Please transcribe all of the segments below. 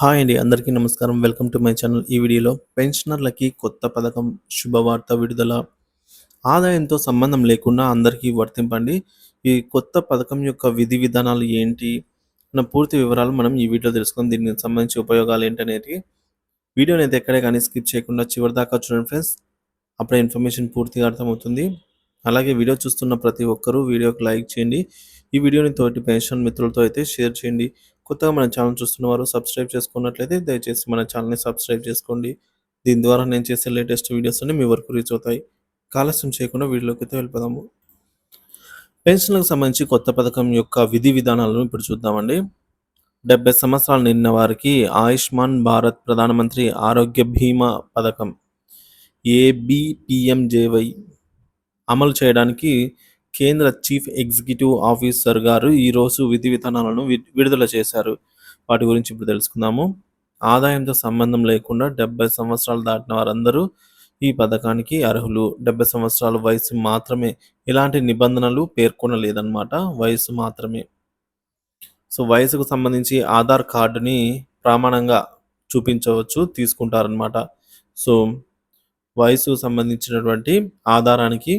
Hi అండి అందరికీ నమస్కారం. Welcome to my channel. ఈ వీడియోలో పెన్షనర్లకి కొత్త పథకం శుభవార్త విడుదల ఆదాయంతో సంబంధం లేకుండా అందరికీ వర్తింపండి. ఈ కొత్త పథకం యొక్క విధి విధానాలు ఏంటి నా పూర్తి వివరాలు మనం ఈ వీడియో తెలుసుకొని దీనికి సంబంధించి ఉపయోగాలు ఏంటనేది వీడియోని అయితే ఎక్కడే కానీ స్కిప్ చేయకుండా చివరి దాకా చూడండి ఫ్రెండ్స్. అప్పుడే ఇన్ఫర్మేషన్ పూర్తిగా అర్థమవుతుంది. అలాగే వీడియో చూస్తున్న ప్రతి ఒక్కరూ వీడియోకి లైక్ చేయండి. ఈ వీడియోని తోటి పెన్షన్ మిత్రులతో అయితే షేర్ చేయండి. కొత్తగా మన ఛానల్ చూస్తున్న వారు సబ్స్క్రైబ్ చేసుకున్నట్లయితే దయచేసి మన ఛానల్ని సబ్స్క్రైబ్ చేసుకోండి. దీని ద్వారా నేను చేసే లేటెస్ట్ వీడియోస్ అన్ని మీ వరకు రీచ్ అవుతాయి. కాలస్యం చేయకుండా వీడియోలోకి అయితే వెళ్ళిపోదాము. పెన్షన్లకు సంబంధించి కొత్త పథకం యొక్క విధి విధానాలను ఇప్పుడు చూద్దామండి. డెబ్బై సంవత్సరాలు నిన్న వారికి ఆయుష్మాన్ భారత్ ప్రధానమంత్రి ఆరోగ్య బీమా పథకం ఏబిపిఎంజేవై అమలు చేయడానికి కేంద్ర చీఫ్ ఎగ్జిక్యూటివ్ ఆఫీసర్ గారు ఈరోజు విధి విధానాలను విడుదల చేశారు. వాటి గురించి ఇప్పుడు తెలుసుకుందాము. ఆదాయంతో సంబంధం లేకుండా డెబ్బై సంవత్సరాలు దాటిన వారందరూ ఈ పథకానికి అర్హులు. డెబ్బై సంవత్సరాల వయసు మాత్రమే ఇలాంటి నిబంధనలు పేర్కొనలేదన్నమాట. వయసు మాత్రమే. సో వయసుకు సంబంధించి ఆధార్ కార్డుని ప్రమాణంగా చూపించవచ్చు తీసుకుంటారనమాట సో వయసు సంబంధించినటువంటి ఆధారానికి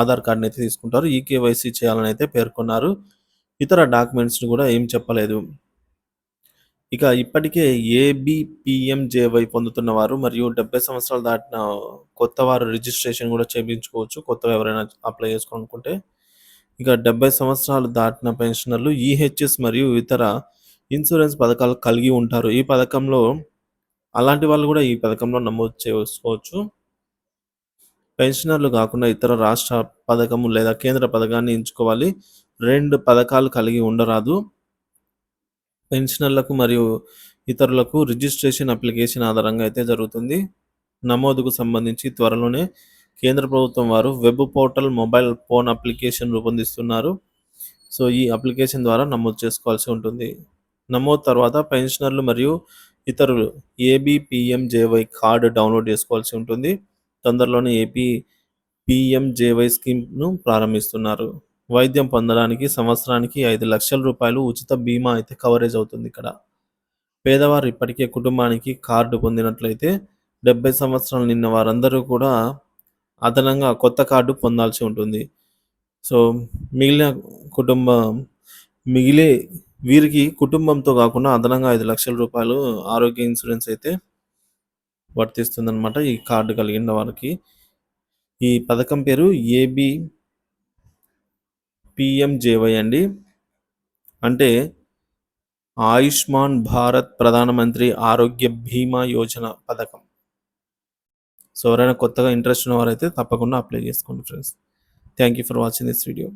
ఆధార్ కార్డుని అయితే తీసుకుంటారు. ఈకేవైసీ చేయాలని అయితే పేర్కొన్నారు. ఇతర డాక్యుమెంట్స్ని కూడా ఏం చెప్పలేదు. ఇక ఇప్పటికే ఏబిపిఎంజేవై పొందుతున్న వారు మరియు డెబ్బై సంవత్సరాలు దాటిన కొత్త వారు రిజిస్ట్రేషన్ కూడా చేయించుకోవచ్చు. కొత్తగా ఎవరైనా అప్లై చేసుకోవాలనుకుంటే. ఇక డెబ్బై సంవత్సరాలు దాటిన పెన్షనర్లు ఈహెచ్ఎస్ మరియు ఇతర ఇన్సూరెన్స్ పథకాలు కలిగి ఉంటారు. ఈ పథకంలో అలాంటి వాళ్ళు కూడా ఈ పథకంలో నమోదు చేసుకోవచ్చు. పెన్షనర్లు కాకుండా ఇతర రాష్ట్ర పథకము లేదా కేంద్ర పథకాన్ని ఎంచుకోవాలి. రెండు పథకాలు కలిగి ఉండరాదు. పెన్షనర్లకు మరియు ఇతరులకు రిజిస్ట్రేషన్ అప్లికేషన్ ఆధారంగా అయితే జరుగుతుంది. నమోదుకు సంబంధించి త్వరలోనే కేంద్ర ప్రభుత్వం వారు web portal mobile phone application రూపొందిస్తున్నారు. సో ఈ అప్లికేషన్ ద్వారా నమోదు చేసుకోవాల్సి ఉంటుంది. నమోదు తర్వాత పెన్షనర్లు మరియు ఇతరులు ఏబిపిఎంజేవై కార్డు డౌన్లోడ్ చేసుకోవాల్సి ఉంటుంది. తొందరలోనే ఏపీ పిఎంజేవై స్కీమ్ను ప్రారంభిస్తున్నారు. వైద్యం పొందడానికి సంవత్సరానికి ఐదు లక్షల రూపాయలు ఉచిత బీమా అయితే కవరేజ్ అవుతుంది ఇక్కడ. పేదవారు ఇప్పటికే కుటుంబానికి కార్డు పొందినట్లయితే డెబ్బై సంవత్సరాలు నిన్న వారందరూ కూడా అదనంగా కొత్త కార్డు పొందాల్సి ఉంటుంది. సో మిగిలిన కుటుంబం మిగిలే వీరికి కుటుంబంతో కాకుండా అదనంగా ఐదు లక్షల రూపాయలు ఆరోగ్య ఇన్సూరెన్స్ అయితే వర్తిస్తుందన్నమాట ఈ కార్డు కలిగిన వారికి. ఈ పథకం పేరు ఏబి పిఎంజేవై అండి. అంటే ఆయుష్మాన్ భారత్ ప్రధానమంత్రి ఆరోగ్య బీమా యోజన పథకం. సో ఎవరైనా కొత్తగా ఇంట్రెస్ట్ ఉన్నవారైతే తప్పకుండా అప్లై చేసుకోండి friends. Thank you for watching this video